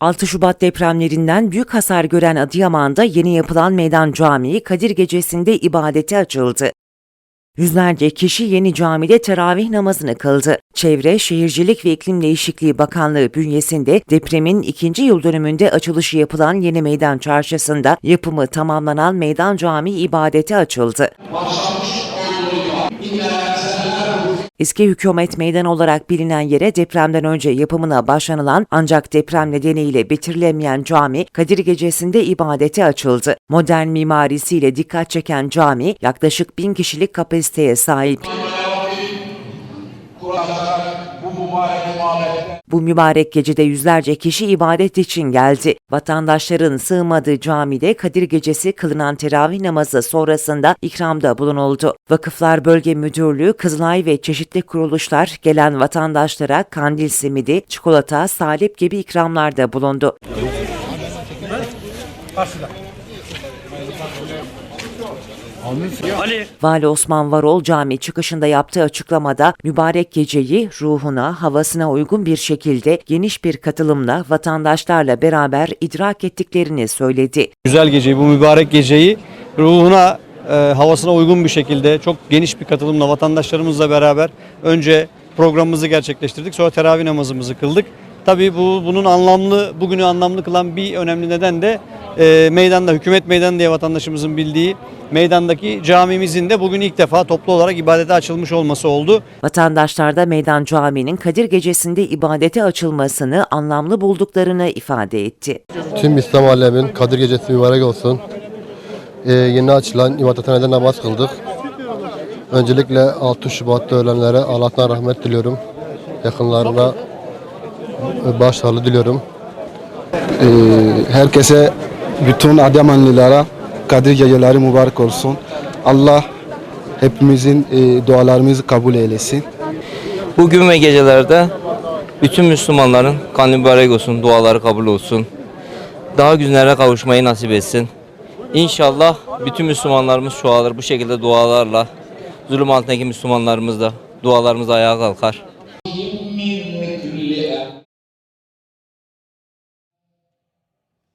6 Şubat depremlerinden büyük hasar gören Adıyaman'da yeni yapılan Meydan Camii Kadir Gecesi'nde ibadete açıldı. Yüzlerce kişi yeni camide teravih namazını kıldı. Çevre, Şehircilik ve İklim Değişikliği Bakanlığı bünyesinde depremin ikinci yıl dönümünde açılışı yapılan Yeni Meydan Çarşısı'nda yapımı tamamlanan Meydan Camii ibadete açıldı. Eski hükümet meydan olarak bilinen yere depremden önce yapımına başlanılan ancak deprem nedeniyle bitirilemeyen cami Kadir Gecesi'nde ibadete açıldı. Modern mimarisiyle dikkat çeken cami yaklaşık bin kişilik kapasiteye sahip. Bu mübarek gecede yüzlerce kişi ibadet için geldi. Vatandaşların sığmadığı camide Kadir Gecesi kılınan teravih namazı sonrasında ikramda bulunuldu. Vakıflar Bölge Müdürlüğü, Kızılay ve çeşitli kuruluşlar gelen vatandaşlara kandil simidi, çikolata, salep gibi ikramlarda bulundu. Ali. Vali Osman Varol cami çıkışında yaptığı açıklamada mübarek geceyi ruhuna, havasına uygun bir şekilde geniş bir katılımla vatandaşlarla beraber idrak ettiklerini söyledi. güzel geceyi, bu mübarek geceyi ruhuna, e, havasına uygun bir şekilde çok geniş bir katılımla vatandaşlarımızla beraber önce programımızı gerçekleştirdik. Sonra teravih namazımızı kıldık. Tabii bu bunun anlamlı, bugünü anlamlı kılan bir önemli neden de e, meydanda, hükümet meydanı diye vatandaşımızın bildiği meydandaki camimizin de bugün ilk defa toplu olarak ibadete açılmış olması oldu. Vatandaşlar da Meydan Camii'nin Kadir Gecesi'nde ibadete açılmasını anlamlı bulduklarını ifade etti. Tüm İslam alemin Kadir Gecesi mübarek olsun. Ee, yeni açılan ibadethanede namaz kıldık. Öncelikle 6 Şubat'ta ölenlere Allah'tan rahmet diliyorum. Yakınlarına başsağlığı diliyorum. Ee, herkese bütün Adıyamanlılara Kadir geceleri mübarek olsun. Allah hepimizin e, dualarımızı kabul eylesin. Bugün ve gecelerde bütün Müslümanların kanı mübarek olsun, duaları kabul olsun. Daha günlere kavuşmayı nasip etsin. İnşallah bütün Müslümanlarımız çoğalır bu şekilde dualarla. Zulüm altındaki Müslümanlarımız da dualarımız ayağa kalkar.